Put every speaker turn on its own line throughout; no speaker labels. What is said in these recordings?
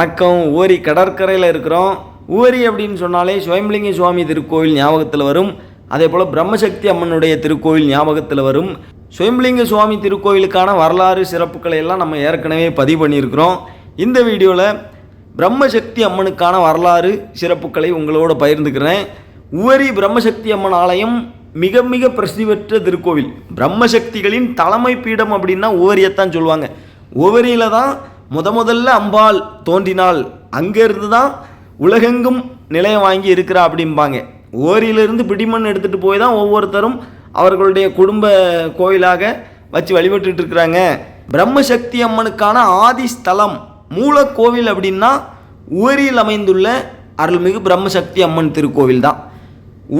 வணக்கம். ஊரி கடற்கரையில் இருக்கிறோம். ஊரி அப்படின்னு சொன்னாலே சுயம்பலிங்க சுவாமி திருக்கோயில் ஞாபகத்தில் வரும். அதே போல் பிரம்மசக்தி அம்மனுடைய திருக்கோயில் ஞாபகத்தில் வரும். சுயம்பலிங்க சுவாமி திருக்கோயிலுக்கான வரலாறு சிறப்புகளை எல்லாம் நம்ம ஏற்கனவே பதிவு பண்ணியிருக்கிறோம். இந்த வீடியோவில் பிரம்மசக்தி அம்மனுக்கான வரலாறு சிறப்புகளை உங்களோட பகிர்ந்துக்கிறேன். உவரி பிரம்மசக்தி அம்மன் ஆலயம் மிக மிக பிரசித்தி பெற்ற திருக்கோவில். பிரம்மசக்திகளின் தலைமை பீடம் அப்படின்னா உவரியத்தான் சொல்லுவாங்க. உவரியில் தான் முத முதல்ல அம்பாள் தோன்றினாள் அங்கேருந்து தான் உலகெங்கும் நிலையம் வாங்கி இருக்கிறா அப்படிம்பாங்க. ஓரியிலிருந்து பிடிமண் எடுத்துகிட்டு போய் தான் ஒவ்வொருத்தரும் அவர்களுடைய குடும்ப கோயிலாக வச்சு வழிபட்டுட்டு இருக்கிறாங்க. பிரம்மசக்தி அம்மனுக்கான ஆதி ஸ்தலம் மூலக்கோவில் அப்படின்னா ஊரில் அமைந்துள்ள அருள்மிகு பிரம்மசக்தி அம்மன் திருக்கோவில் தான்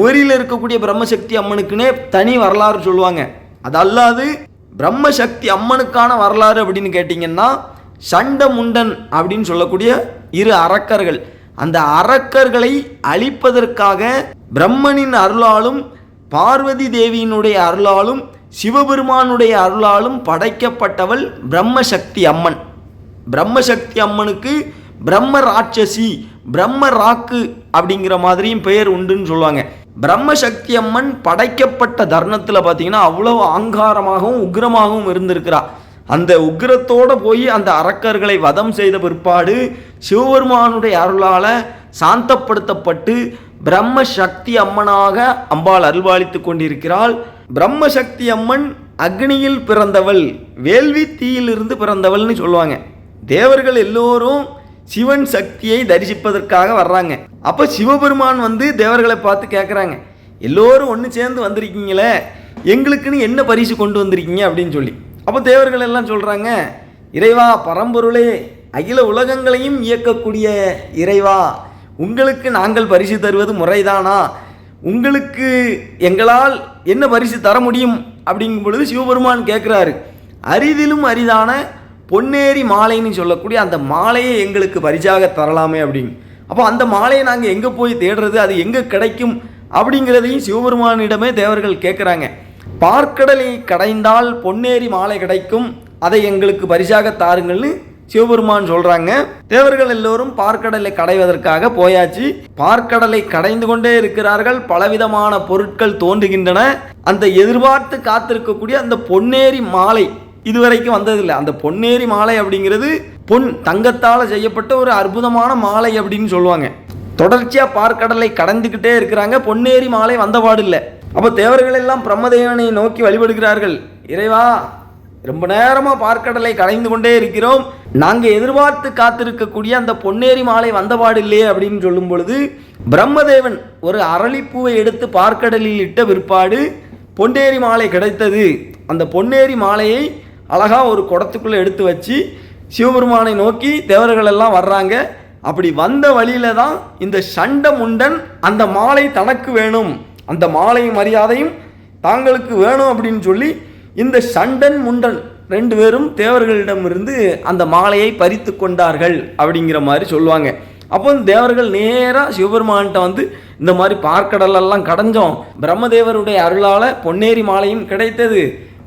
ஊரில் இருக்கக்கூடிய பிரம்மசக்தி அம்மனுக்குன்னே தனி வரலாறு சொல்லுவாங்க. அது அல்லாது பிரம்மசக்தி அம்மனுக்கான வரலாறு அப்படின்னு கேட்டிங்கன்னா சண்ட முண்டன் அப்படின்னு சொல்லக்கூடிய இரு அரக்கர்கள். அந்த அரக்கர்களை அழிப்பதற்காக பிரம்மனின் அருளாலும் பார்வதி தேவியினுடைய அருளாலும் சிவபெருமானுடைய அருளாலும் படைக்கப்பட்டவள் பிரம்மசக்தி அம்மன். பிரம்மசக்தி அம்மனுக்கு பிரம்ம ராட்சசி பிரம்ம ராக்கு அப்படிங்கிற மாதிரியும் பெயர் உண்டுன்னு சொல்லுவாங்க. பிரம்மசக்தி அம்மன் படைக்கப்பட்ட தருணத்தில் பார்த்தீங்கன்னா அவ்வளோ ஆங்காரமாகவும் உக்ரமாகவும் இருந்திருக்கிறா. அந்த உக்கிரத்தோடு போய் அந்த அரக்கர்களை வதம் செய்த பிற்பாடு சிவபெருமானுடைய அருளால் சாந்தப்படுத்தப்பட்டு பிரம்ம சக்தி அம்மனாக அம்பாள் அருள்வாளித்து கொண்டிருக்கிறாள். பிரம்ம சக்தி அம்மன் அக்னியில் பிறந்தவள் வேள்வி தீயிலிருந்து பிறந்தவள்னு சொல்லுவாங்க. தேவர்கள் எல்லோரும் சிவன் சக்தியை தரிசிப்பதற்காக வர்றாங்க. அப்போ சிவபெருமான் வந்து தேவர்களை பார்த்து கேட்குறாங்க எல்லோரும் ஒன்று சேர்ந்து வந்திருக்கீங்களே எங்களுக்குன்னு என்ன பரிசு கொண்டு வந்திருக்கீங்க? அப்படின்னு சொல்லி. அப்போ தேவர்கள் எல்லாம் சொல்கிறாங்க இறைவா பரம்பொருளே அகில உலகங்களையும் இயக்கக்கூடிய இறைவா உங்களுக்கு நாங்கள் பரிசு தருவது முறைதானா? உங்களுக்கு எங்களால் என்ன பரிசு தர முடியும்? அப்படிங்கும் பொழுது சிவபெருமான் கேட்குறாரு அரிதிலும் அரிதான பொன்னேரி மாலைன்னு சொல்லக்கூடிய அந்த மாலையை எங்களுக்கு பரிசாக தரலாமே அப்படின்னு. அப்போ அந்த மாலையை நாங்கள் எங்கே போய் தேடுறது? அது எங்கே கிடைக்கும்? அப்படிங்கிறதையும் சிவபெருமானிடமே தேவர்கள் கேட்குறாங்க பார்க்கடலை கடைந்தால் பொன்னேரி மாலை கிடைக்கும். அதை எங்களுக்கு பரிசாக தாருங்கள்னு சிவபெருமான் சொல்றாங்க. தேவர்கள் எல்லோரும் பார்க்கடலை கடைவதற்காக போயாச்சு. பார்க்கடலை கடைந்து கொண்டே இருக்கிறார்கள். பலவிதமான பொருட்கள் தோன்றுகின்றன. அந்த எதிர்பார்த்து காத்திருக்கக்கூடிய அந்த பொன்னேரி மாலை இதுவரைக்கும் வந்ததில்லை. அந்த பொன்னேரி மாலை அப்படிங்கிறது பொன் தங்கத்தால் செய்யப்பட்ட ஒரு அற்புதமான மாலை அப்படின்னு சொல்லுவாங்க. தொடர்ச்சியாக பார்க்கடலை கடந்துக்கிட்டே இருக்கிறாங்க. பொன்னேரி மாலை வந்தபாடு இல்லை. அப்போ தேவர்கள் எல்லாம் பிரம்மதேவனை நோக்கி வழிபடுகிறார்கள். இறைவா ரொம்ப நேரமாக பார்க்கடலை கலைந்து கொண்டே இருக்கிறோம். நாங்கள் எதிர்பார்த்து காத்திருக்கக்கூடிய அந்த பொன்னேரி மாலை வந்தபாடு இல்லையே அப்படின்னு சொல்லும் பொழுது பிரம்மதேவன் ஒரு அரளிப்பூவை எடுத்து பார்க்கடலில் இட்ட பிற்பாடு பொன்னேரி மாலை கிடைத்தது. அந்த பொன்னேரி மாலையை அழகாக ஒரு குடத்துக்குள்ளே எடுத்து வச்சு சிவபெருமானை நோக்கி தேவர்கள் எல்லாம் வர்றாங்க. அப்படி வந்த வழியில தான் இந்த சண்ட முண்டன் அந்த மாலை தனக்கு வேணும். அந்த மாலை மரியாதையும் தாங்களுக்கு வேணும் அப்படின்னு சொல்லி இந்த சண்டன் முண்டன் ரெண்டு பேரும் தேவர்களிடமிருந்து அந்த மாலையை பறித்து கொண்டார்கள் அப்படிங்கிற மாதிரி சொல்லுவாங்க. அப்போ தேவர்கள் நேராக சிவபெருமான்கிட்ட வந்து இந்த மாதிரி பார்க்கடலெல்லாம் கடைஞ்சோம். பிரம்மதேவருடைய அருளால் பொன்னேரி மாலையும் கிடைத்தது.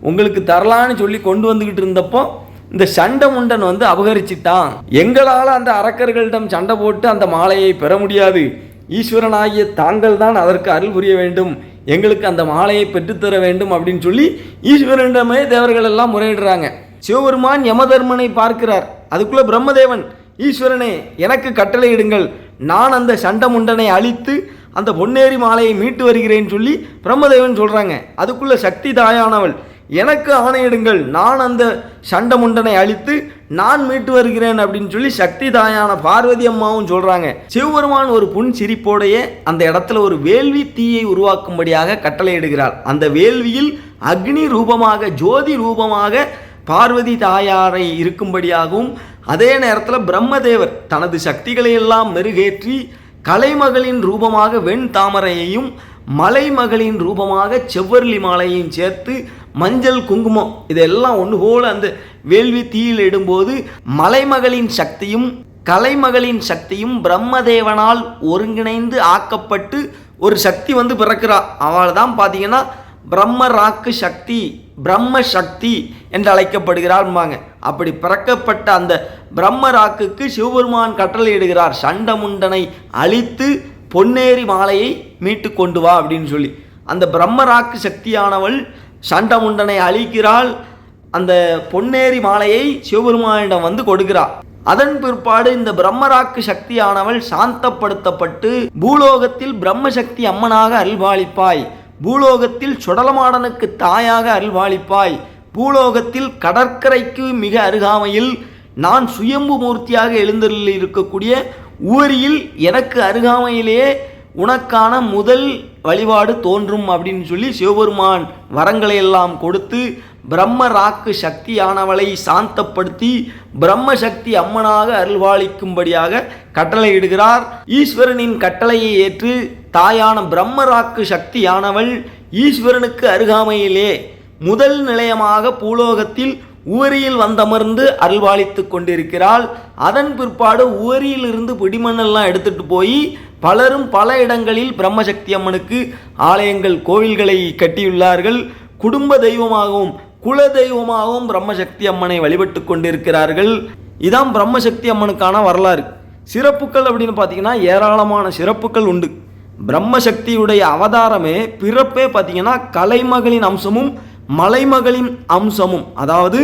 உங்களுக்கு தரலான்னு சொல்லி கொண்டு வந்துக்கிட்டு இருந்தப்போ இந்த சண்டை முண்டன் வந்து அபகரிச்சிட்டான். எங்களால் அந்த அரக்கர்களிடம் சண்டை போட்டு அந்த மாலையை பெற முடியாது. ஈஸ்வரனாகிய தாங்கள் தான் அதற்கு அருள் புரிய வேண்டும். எங்களுக்கு அந்த மாலையை பெற்றுத்தர வேண்டும் அப்படின்னு சொல்லி ஈஸ்வரனிடமே தேவர்கள் எல்லாம் முறையிடுறாங்க. சிவபெருமான் யமதர்மனை பார்க்கிறார். அதுக்குள்ள பிரம்மதேவன் ஈஸ்வரனே எனக்கு கட்டளையிடுங்கள் நான் அந்த சண்டமுண்டனை அழித்து அந்த பொன்னேரி மாலையை மீட்டு வருகிறேன்னு சொல்லி பிரம்மதேவன் சொல்கிறாங்க அதுக்குள்ள சக்தி தாயானவள் எனக்கு ஆணையிடுங்கள். நான் அந்த சண்டை முண்டனை அழித்து நான் மீட்டு வருகிறேன் அப்படின்னு சொல்லி சக்தி தாயான பார்வதி அம்மாவும் சொல்கிறாங்க சிவபெருமான் ஒரு புன் சிரிப்போடைய அந்த இடத்துல ஒரு வேள்வி தீயை உருவாக்கும்படியாக கட்டளையிடுகிறார். அந்த வேள்வியில் அக்னி ரூபமாக ஜோதி ரூபமாக பார்வதி தாயாரை இருக்கும்படியாகவும் அதே நேரத்தில் பிரம்மதேவர் தனது சக்திகளை எல்லாம் மெருகேற்றி கலைமகளின் ரூபமாக வெண் தாமரையையும் மலைமகளின் ரூபமாக செவ்வர்லி மாலையையும் சேர்த்து மஞ்சள் குங்குமம் இதெல்லாம் ஒன்று போல அந்த வேள்வி தீயில் இடும்போது மலைமகளின் சக்தியும் கலைமகளின் சக்தியும் பிரம்மதேவனால் ஒருங்கிணைந்து ஆக்கப்பட்டு ஒரு சக்தி வந்து பிறக்கிறா. அவள் தான் பார்த்தீங்கன்னா பிரம்ம ராக்கு சக்தி பிரம்ம சக்தி என்று அழைக்கப்படுகிறார்பாங்க அப்படி பிறக்கப்பட்ட அந்த பிரம்ம ராக்குக்கு சிவபெருமான் கட்டளையிடுகிறார் சண்டமுண்டனை அழித்து பொன்னேரி மாலையை மீட்டு கொண்டு வா அப்படின்னு சொல்லி. அந்த பிரம்மராக்கு சக்தியானவள் சண்டமுண்டனை அழிக்கிறாள். அந்த பொன்னேரி மாலையை சிவபெருமானிடம் வந்து கொடுக்கிறார். அதன் பிற்பாடு இந்த பிரம்மராக்கு சக்தியானவள் சாந்தப்படுத்தப்பட்டு பூலோகத்தில் பிரம்மசக்தி அம்மனாக அல்வாளிப்பாய் பூலோகத்தில் சுடலமாடனுக்கு தாயாக அல்வாளிப்பாய் பூலோகத்தில் கடற்கரைக்கு மிக அருகாமையில் நான் சுயம்பு மூர்த்தியாக எழுந்தருளில் இருக்கக்கூடிய ஊரியில் எனக்கு அருகாமையிலேயே உனக்கான முதல் வழிபாடு தோன்றும் அப்படின்னு சொல்லி சிவபெருமான் வரங்களை எல்லாம் கொடுத்து பிரம்ம ராக்கு சக்தியானவளை சாந்தப்படுத்தி பிரம்ம சக்தி அம்மனாக அருள்வாளிக்கும்படியாக கட்டளையிடுகிறார் ஈஸ்வரனின் கட்டளையை ஏற்று தாயான பிரம்ம ராக்கு சக்தியானவள் ஈஸ்வரனுக்கு அருகாமையிலே முதல் நிலையமாக பூலோகத்தில் ஊரியில் வந்தமர்ந்து அருள்வாளித்து கொண்டிருக்கிறாள். அதன் பிற்பாடு ஊரியிலிருந்து பிடிமண்ணெல்லாம் எடுத்துட்டு போய் பலரும் பல இடங்களில் பிரம்மசக்தி அம்மனுக்கு ஆலயங்கள் கோவில்களை கட்டியுள்ளார்கள். குடும்ப தெய்வமாகவும் குல தெய்வமாகவும் பிரம்மசக்தி அம்மனை வழிபட்டு கொண்டிருக்கிறார்கள். இதான் பிரம்மசக்தி அம்மனுக்கான வரலாறு. சிறப்புகள் அப்படின்னு பார்த்தீங்கன்னா ஏராளமான சிறப்புகள் உண்டு. பிரம்மசக்தியுடைய அவதாரமே பிறப்பே பார்த்தீங்கன்னா கலைமகளின் அம்சமும் மலைமகளின் அம்சமும் அதாவது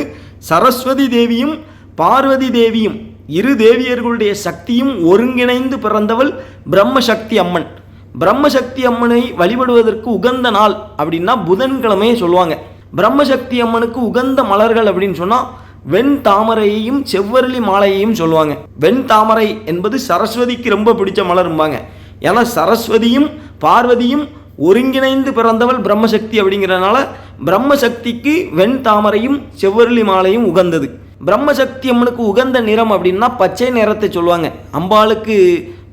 சரஸ்வதி தேவியும் பார்வதி தேவியும் இரு தேவியர்களுடைய சக்தியும் ஒருங்கிணைந்து பிறந்தவள் பிரம்மசக்தி அம்மன். பிரம்மசக்தி அம்மனை வழிபடுவதற்கு உகந்த நாள் அப்படின்னா புதன்கிழமையே சொல்லுவாங்க. பிரம்மசக்தி அம்மனுக்கு உகந்த மலர்கள் அப்படின்னு சொன்னால் வெண் தாமரையையும் செவ்வரளி மாலையையும் சொல்லுவாங்க. வெண் தாமரை என்பது சரஸ்வதிக்கு ரொம்ப பிடிச்ச மலரும்பாங்க. ஏன்னா சரஸ்வதியும் பார்வதியும் ஒருங்கிணைந்து பிறந்தவள் பிரம்மசக்தி அப்படிங்கிறனால பிரம்மசக்திக்கு வெண் தாமரையும் செவ்வரளி மாலையும் உகந்தது. பிரம்மசக்தி அம்மனுக்கு உகந்த நிறம் அப்படின்னா பச்சை நிறத்தை சொல்லுவாங்க. அம்பாளுக்கு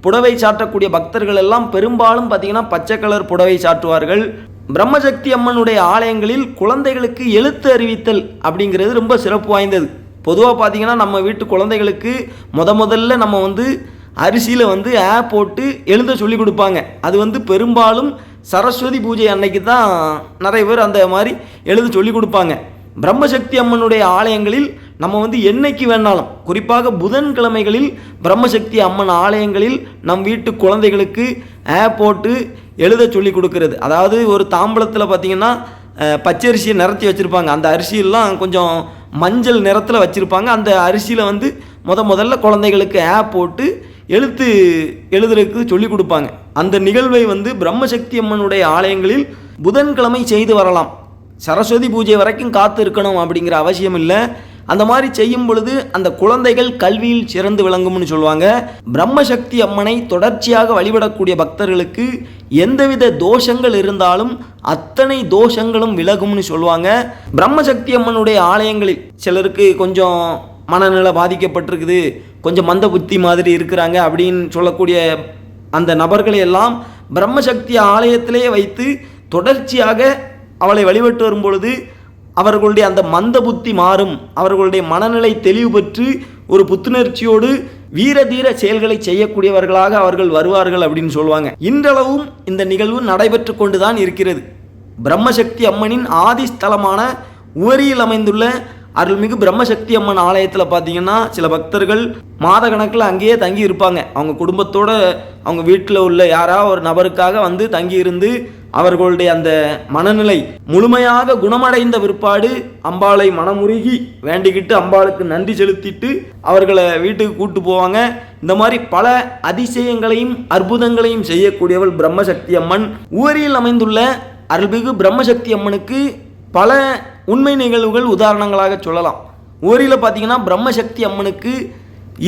புடவை சாற்றக்கூடிய பக்தர்கள் எல்லாம் பெரும்பாலும் பார்த்தீங்கன்னா பச்சை கலர் புடவை சாற்றுவார்கள் பிரம்மசக்தி அம்மனுடைய ஆலயங்களில் குழந்தைகளுக்கு எழுத்து அறிவித்தல் அப்படிங்கிறது ரொம்ப சிறப்பு வாய்ந்தது. பொதுவாக பார்த்தீங்கன்னா நம்ம வீட்டு குழந்தைகளுக்கு முத முதல்ல நம்ம வந்து அரிசியில் வந்து ஆ போட்டு எழுத சொல்லி கொடுப்பாங்க. அது வந்து பெரும்பாலும் சரஸ்வதி பூஜை அன்னைக்கு தான் நிறைய பேர் அந்த மாதிரி எழுத சொல்லி கொடுப்பாங்க. பிரம்மசக்தி அம்மனுடைய ஆலயங்களில் நம்ம வந்து என்னைக்கு வேணாலும் குறிப்பாக புதன்கிழமைகளில் பிரம்மசக்தி அம்மன் ஆலயங்களில் நம் வீட்டு குழந்தைகளுக்கு ஆ போட்டு எழுத சொல்லி கொடுக்கறது. அதாவது ஒரு தாம்பளத்தில் பார்த்தீங்கன்னா பச்சை பச்சரிசியை நிறத்தி வச்சுருப்பாங்க. அந்த அரிசியெல்லாம் கொஞ்சம் மஞ்சள் நிறத்தில் வச்சுருப்பாங்க. அந்த அரிசியில் வந்து முத முதல்ல குழந்தைகளுக்கு ஆ போட்டு எழுத்து எழுதுறதுக்கு சொல்லி கொடுப்பாங்க. அந்த நிகழ்வை வந்து பிரம்மசக்தி அம்மனுடைய ஆலயங்களில் புதன்கிழமை செய்து வரலாம். சரஸ்வதி பூஜை வரைக்கும் காத்து இருக்கணும் அப்படிங்கிற அவசியம் இல்லை. அந்த மாதிரி செய்யும் பொழுது அந்த குழந்தைகள் கல்வியில் சிறந்து விளங்கும்னு சொல்லுவாங்க. பிரம்மசக்தி அம்மனை தொடர்ச்சியாக வழிபடக்கூடிய பக்தர்களுக்கு எந்தவித தோஷங்கள் இருந்தாலும் அத்தனை தோஷங்களும் விலகும்னு சொல்லுவாங்க. பிரம்மசக்தி அம்மனுடைய ஆலயங்களில் சிலருக்கு கொஞ்சம் மனநிலை பாதிக்கப்பட்டிருக்குது. கொஞ்சம் மந்த புத்தி மாதிரி இருக்கிறாங்க அப்படின்னு சொல்லக்கூடிய அந்த நபர்களை எல்லாம் பிரம்மசக்தி ஆலயத்திலே வைத்து தொடர்ச்சியாக அவளை வழிபட்டு வரும் பொழுது அவர்களுடைய அந்த மந்த புத்தி மாறும். அவர்களுடைய மனநிலை தெளிவு பெற்று ஒரு புத்துணர்ச்சியோடு வீர தீர செயல்களை செய்யக்கூடியவர்களாக அவர்கள் வருவார்கள் அப்படின்னு சொல்லுவாங்க. இன்றளவும் இந்த நிகழ்வு நடைபெற்று கொண்டுதான் இருக்கிறது. பிரம்மசக்தி அம்மனின் ஆதிஸ்தலமான உவரியில் அமைந்துள்ள அருள்மிகு பிரம்மசக்தி அம்மன் ஆலயத்தில் பார்த்தீங்கன்னா சில பக்தர்கள் மாத கணக்கில் அங்கேயே தங்கி இருப்பாங்க. அவங்க குடும்பத்தோட அவங்க வீட்டில் உள்ள யாராவது ஒரு நபருக்காக வந்து தங்கி இருந்து அவர்களுடைய அந்த மனநிலை முழுமையாக குணமடைந்த பிற்பாடு அம்பாளை மனமுருகி வேண்டிக்கிட்டு அம்பாளுக்கு நன்றி செலுத்திட்டு அவர்களை வீட்டுக்கு கூட்டு போவாங்க. இந்த மாதிரி பல அதிசயங்களையும் அற்புதங்களையும் செய்யக்கூடியவள் பிரம்மசக்தி அம்மன் ஊரில் அமைந்துள்ள அருள்மிகு பிரம்மசக்தி அம்மனுக்கு பல உண்மை நிகழ்வுகள் உதாரணங்களாக சொல்லலாம். ஓரில் பார்த்தீங்கன்னா பிரம்மசக்தி அம்மனுக்கு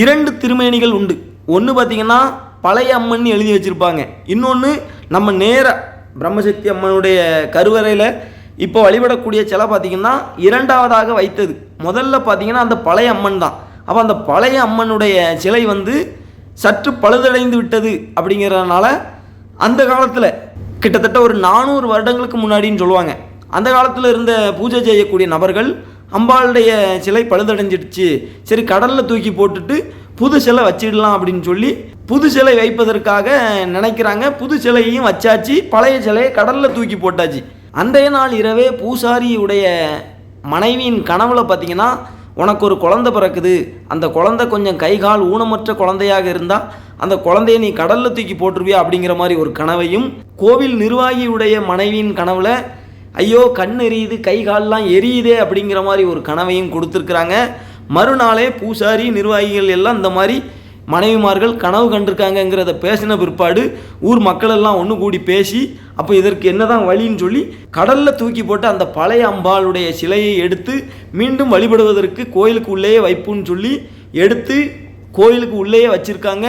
இரண்டு திருமேனிகள் உண்டு. ஒன்று பார்த்தீங்கன்னா பழைய அம்மன் எழுதி வச்சுருப்பாங்க. இன்னொன்று நம்ம நேராக பிரம்மசக்தி அம்மனுடைய கருவறையில் இப்போ வழிபடக்கூடிய சிலை பார்த்திங்கன்னா இரண்டாவதாக வைத்தது. முதல்ல பார்த்தீங்கன்னா அந்த பழைய அம்மன் தான். அப்போ அந்த பழைய அம்மனுடைய சிலை வந்து சற்று பழுதடைந்து விட்டது அப்படிங்கிறதுனால அந்த காலத்தில் கிட்டத்தட்ட ஒரு நானூறு வருடங்களுக்கு முன்னாடின்னு சொல்லுவாங்க. அந்த காலத்தில் இருந்த பூஜை செய்யக்கூடிய நபர்கள் அம்பாளுடைய சிலை பழுதடைஞ்சிடுச்சு. சரி கடலில் தூக்கி போட்டுட்டு புது சிலை வச்சிடலாம் அப்படின்னு சொல்லி புது சிலை வைப்பதற்காக நினைக்கிறாங்க. புது சிலையையும் வச்சாச்சு. பழைய சிலையை கடலில் தூக்கி போட்டாச்சு. அன்றைய நாள் இரவே பூசாரியுடைய மனைவியின் கனவுல பார்த்தீங்கன்னா உனக்கு ஒரு குழந்தை பிறக்குது. அந்த குழந்தை கொஞ்சம் கை கால் ஊனமற்ற குழந்தையாக இருந்தால் அந்த குழந்தைய நீ கடலில் தூக்கி போட்டுருவியா? அப்படிங்கிற மாதிரி ஒரு கனவையும் கோவில் நிர்வாகியுடைய மனைவியின் கனவுல ஐயோ கண் எரியுது கை கால்லாம் எரியுதே அப்படிங்கிற மாதிரி ஒரு கனவையும் கொடுத்துருக்குறாங்க. மறுநாளே பூசாரி நிர்வாகிகள் எல்லாம் இந்த மாதிரி மனைவிமார்கள் கனவு கண்டிருக்காங்கங்கிறத பேசின பிற்பாடு ஊர் மக்களெல்லாம் ஒன்று கூடி பேசி அப்போ இதற்கு என்னதான் வழின்னு சொல்லி கடலில் தூக்கி போட்டு அந்த பழைய அம்பாளுடைய சிலையை எடுத்து மீண்டும் வழிபடுவதற்கு கோயிலுக்கு உள்ளேயே வைப்புன்னு சொல்லி எடுத்து கோயிலுக்கு உள்ளேயே வச்சுருக்காங்க.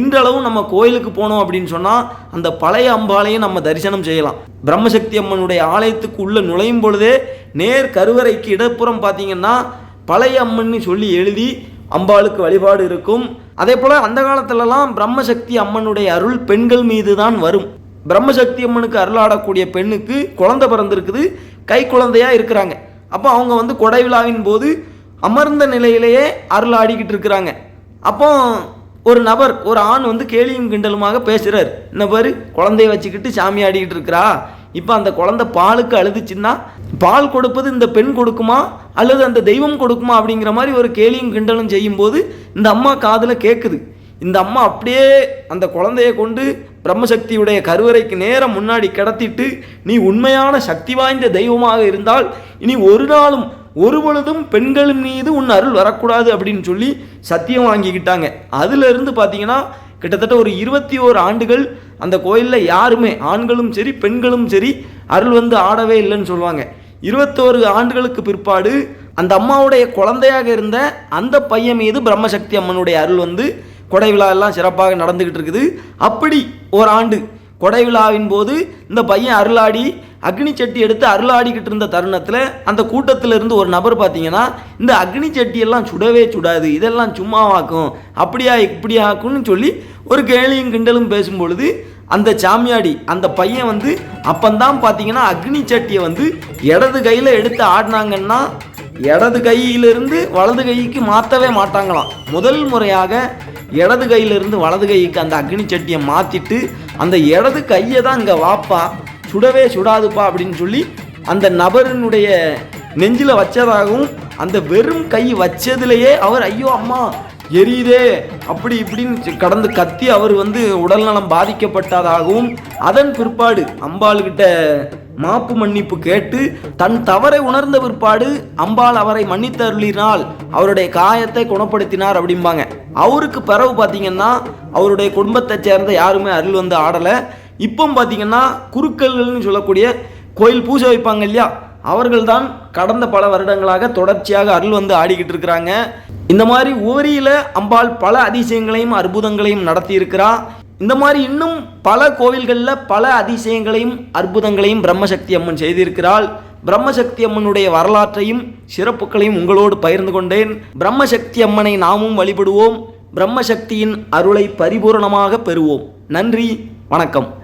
இன்றளவும் நம்ம கோயிலுக்கு போனோம் அப்படின்னு சொன்னால் அந்த பழைய அம்பாளையும் நம்ம தரிசனம் செய்யலாம். பிரம்மசக்தி அம்மனுடைய ஆலயத்துக்கு உள்ளே நுழையும் பொழுதே நேர் கருவறைக்கு இடப்புறம் பார்த்தீங்கன்னா பழைய அம்மன்னு சொல்லி எழுதி அம்பாளுக்கு வழிபாடு இருக்கும். அதே போல் அந்த காலத்துலலாம் பிரம்மசக்தி அம்மனுடைய அருள் பெண்கள் மீது தான் வரும். பிரம்மசக்தி அம்மனுக்கு அருளாடக்கூடிய பெண்ணுக்கு குழந்தை பிறந்திருக்குது கை குழந்தையாக இருக்கிறாங்க. அப்போ அவங்க வந்து கொடை விழாவின் போது அமர்ந்த நிலையிலேயே அருள் ஆடிக்கிட்டு இருக்கிறாங்க. அப்போ ஒரு நபர் ஒரு ஆண் வந்து கேலியும் கிண்டலுமாக பேசுகிறார் என்ன பாரு குழந்தைய வச்சுக்கிட்டு சாமி ஆடிக்கிட்டு இருக்கிறா? இப்போ அந்த குழந்தை பாலுக்கு அழுதுச்சுன்னா பால் கொடுப்பது இந்த பெண் கொடுக்குமா? அல்லது அந்த தெய்வம் கொடுக்குமா? அப்படிங்கிற மாதிரி ஒரு கேலியும் கிண்டலும் செய்யும்போது இந்த அம்மா காதில் கேட்குது இந்த அம்மா அப்படியே அந்த குழந்தைய கொண்டு பிரம்மசக்தியுடைய கருவறைக்கு நேரம் முன்னாடி கிடத்திட்டு நீ உண்மையான சக்தி வாய்ந்த தெய்வமாக இருந்தால் இனி ஒரு நாளும் ஒரு பொழுதும் பெண்கள் மீது உன் அருள் வரக்கூடாது அப்படின்னு சொல்லி சத்தியம் வாங்கிக்கிட்டாங்க. அதிலிருந்து பார்த்தீங்கன்னா கிட்டத்தட்ட ஒரு இருபத்தி ஓரு ஆண்டுகள் அந்த கோயிலில் யாருமே ஆண்களும் சரி பெண்களும் சரி அருள் வந்து ஆடவே இல்லைன்னு சொல்லுவாங்க. இருபத்தோரு ஆண்டுகளுக்கு பிற்பாடு அந்த அம்மாவுடைய குழந்தையாக இருந்த அந்த பையன் மீது பிரம்மசக்தி அம்மனுடைய அருள் வந்து கொடை விழா எல்லாம் சிறப்பாக நடந்துக்கிட்டு இருக்குது. அப்படி ஒரு ஆண்டு கொடை விழாவின் போது இந்த பையன் அருளாடி அக்னி சட்டி எடுத்து அருளாடிக்கிட்டு இருந்த தருணத்தில் அந்த கூட்டத்தில் இருந்து ஒரு நபர் பார்த்தீங்கன்னா இந்த அக்னி சட்டியெல்லாம் சுடவே சுடாது இதெல்லாம் சும்மாவாக்கும் அப்படியா இப்படியாக்கும்னு சொல்லி ஒரு கேலியும் கிண்டலும் பேசும்பொழுது அந்த சாமியாடி அந்த பையன் வந்து அப்பந்தான் பார்த்தீங்கன்னா அக்னி சட்டியை வந்து இடது கையில் எடுத்து ஆடினாங்கன்னா இடது கையிலிருந்து வலது கைக்கு மாற்றவே மாட்டாங்களாம். முதல் முறையாக இடது கையிலிருந்து வலது கைக்கு அந்த அக்னி சட்டியை மாற்றிட்டு அந்த இடது கையை தான் இங்கே வாப்பா சுடவே சுடாதுப்பா அப்படின்னு சொல்லி அந்த நபரினுடைய நெஞ்சில் வச்சதாகவும் அந்த வெறும் கை வச்சதுலேயே அவர் ஐயோ அம்மா எரியுதே அப்படி இப்படின்னு கடந்து கத்தி அவர் வந்து உடல்நலம் பாதிக்கப்பட்டதாகவும் அதன் பிற்பாடு அம்பாள்கிட்ட மாப்பு மன்னிப்பு கேட்டு தன் தவறை உணர்ந்த பிற்பாடு அம்பாள் அவரை மன்னித்தருளினால் அவருடைய காயத்தை குணப்படுத்தினார் அப்படிம்பாங்க. அவருக்கு பிறகு பார்த்தீங்கன்னா அவருடைய குடும்பத்தை சேர்ந்த யாருமே அருள் வந்து ஆடலை. இப்போ பார்த்தீங்கன்னா குருக்கல்கள்னு சொல்லக்கூடிய கோயில் பூஜை வைப்பாங்க இல்லையா? அவர்கள்தான் கடந்த பல வருடங்களாக தொடர்ச்சியாக அருள் வந்து ஆடிக்கிட்டு இருக்கிறாங்க. இந்த மாதிரி ஓரியில் அம்பாள் பல அதிசயங்களையும் அற்புதங்களையும் நடத்தியிருக்கிறா. இந்த மாதிரி இன்னும் பல கோவில்களில் பல அதிசயங்களையும் அற்புதங்களையும் பிரம்மசக்தி அம்மன் செய்திருக்கிறாள். பிரம்மசக்தி அம்மனுடைய வரலாற்றையும் சிறப்புகளையும் உங்களோடு பகிர்ந்து கொண்டேன். பிரம்மசக்தி அம்மனை நாமும் வழிபடுவோம். பிரம்மசக்தியின் அருளை பரிபூரணமாக பெறுவோம். நன்றி வணக்கம்.